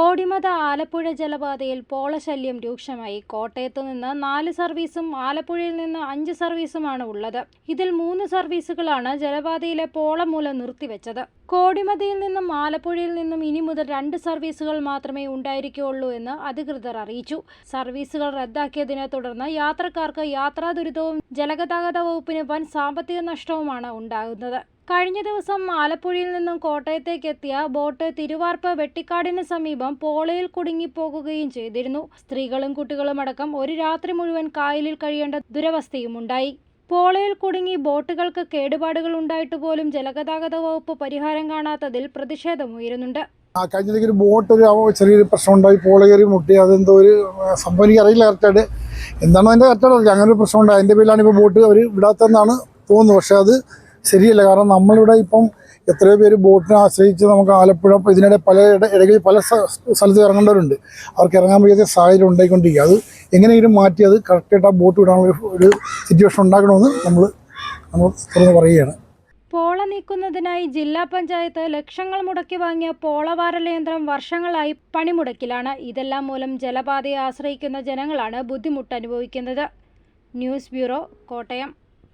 കോടിമത ആലപ്പുഴ ജലപാതയിൽ പോളശല്യം രൂക്ഷമായി. കോട്ടയത്ത് നിന്ന് നാല് സർവീസും ആലപ്പുഴയിൽ നിന്ന് അഞ്ച് സർവീസുമാണ് ഉള്ളത്. ഇതിൽ മൂന്ന് സർവീസുകളാണ് ജലപാതയിലെ പോളം മൂലം നിർത്തിവെച്ചത്. കോടിമതയിൽ നിന്നും ആലപ്പുഴയിൽ നിന്നും ഇനി മുതൽ രണ്ട് സർവീസുകൾ മാത്രമേ ഉണ്ടായിരിക്കുകയുള്ളൂ എന്ന് അധികൃതർ അറിയിച്ചു. സർവീസുകൾ റദ്ദാക്കിയതിനെ തുടർന്ന് യാത്രക്കാർക്ക് യാത്രാ ദുരിതവും ജലഗതാഗത വകുപ്പിന് വൻ സാമ്പത്തിക നഷ്ടവുമാണ് ഉണ്ടാകുന്നത്. കഴിഞ്ഞ ദിവസം ആലപ്പുഴയിൽ നിന്നും കോട്ടയത്തേക്ക് എത്തിയ ബോട്ട് തിരുവാർപ്പ് വെട്ടിക്കാടിന് സമീപം പോളയിൽ കുടുങ്ങിപ്പോകുകയും ചെയ്തിരുന്നു. സ്ത്രീകളും കുട്ടികളും അടക്കം ഒരു രാത്രി മുഴുവൻ കായലിൽ കഴിയേണ്ട ദുരവസ്ഥയും ഉണ്ടായി പോളയിൽ കുടുങ്ങി ബോട്ടുകൾക്ക് കേടുപാടുകൾ ഉണ്ടായിട്ട് പോലും ജലഗതാഗത വകുപ്പ് പരിഹാരം കാണാത്തതിൽ പ്രതിഷേധമുയരുന്നുണ്ട് ആ കഴിഞ്ഞിടയ്ക്ക് ഒരു ബോട്ട് ഒരു ചെറിയൊരു പ്രശ്നം ഉണ്ടായി. പോള കയറി മുട്ടി. അതെന്തോ ഒരു സംഭവം എനിക്ക് അറിയില്ല കറക്റ്റായിട്ട് എന്താണോ അതിന്റെ കറക്റ്റായിട്ട് അറിയില്ല. അങ്ങനെ ഒരു പ്രശ്നം ഉണ്ടായി. അതിന്റെ പേരിലാണ് ഇപ്പോൾ ബോട്ട് അവർ വിടാത്തതെന്നാണ് തോന്നുന്നത്. പക്ഷേ അത് ശരിയല്ല. കാരണം നമ്മളിവിടെ ഇപ്പം എത്രയോ പേര് ബോട്ടിനെ ആശ്രയിച്ച് നമുക്ക് ആലപ്പുഴ ഇതിനിടെ പല ഇടയിൽ പല സ്ഥ- സ്ഥലത്ത് ഇറങ്ങേണ്ടവരുണ്ട്. അവർക്ക് ഇറങ്ങാൻ വയ്യാത്ത സാഹചര്യം ഉണ്ടായിക്കൊണ്ടിരിക്കുക അത് എങ്ങനെയെങ്കിലും മാറ്റി അത് കറക്റ്റായിട്ട് ആ ബോട്ട് വിടാനുള്ള ഒരു- സിറ്റുവേഷൻ ഉണ്ടാക്കണമെന്ന് നമ്മൾ നമ്മൾ തുറന്ന് പറയുകയാണ്. പോള നീക്കുന്നതിനായി ജില്ലാ പഞ്ചായത്ത് ലക്ഷങ്ങൾ മുടക്കി വാങ്ങിയ പോളവാരല യന്ത്രം വർഷങ്ങളായി പണിമുടക്കിലാണ്. ഇതെല്ലാം മൂലം ജലപാതയെ ആശ്രയിക്കുന്ന ജനങ്ങളാണ് ബുദ്ധിമുട്ട് അനുഭവിക്കുന്നത് ന്യൂസ് ബ്യൂറോ കോട്ടയം.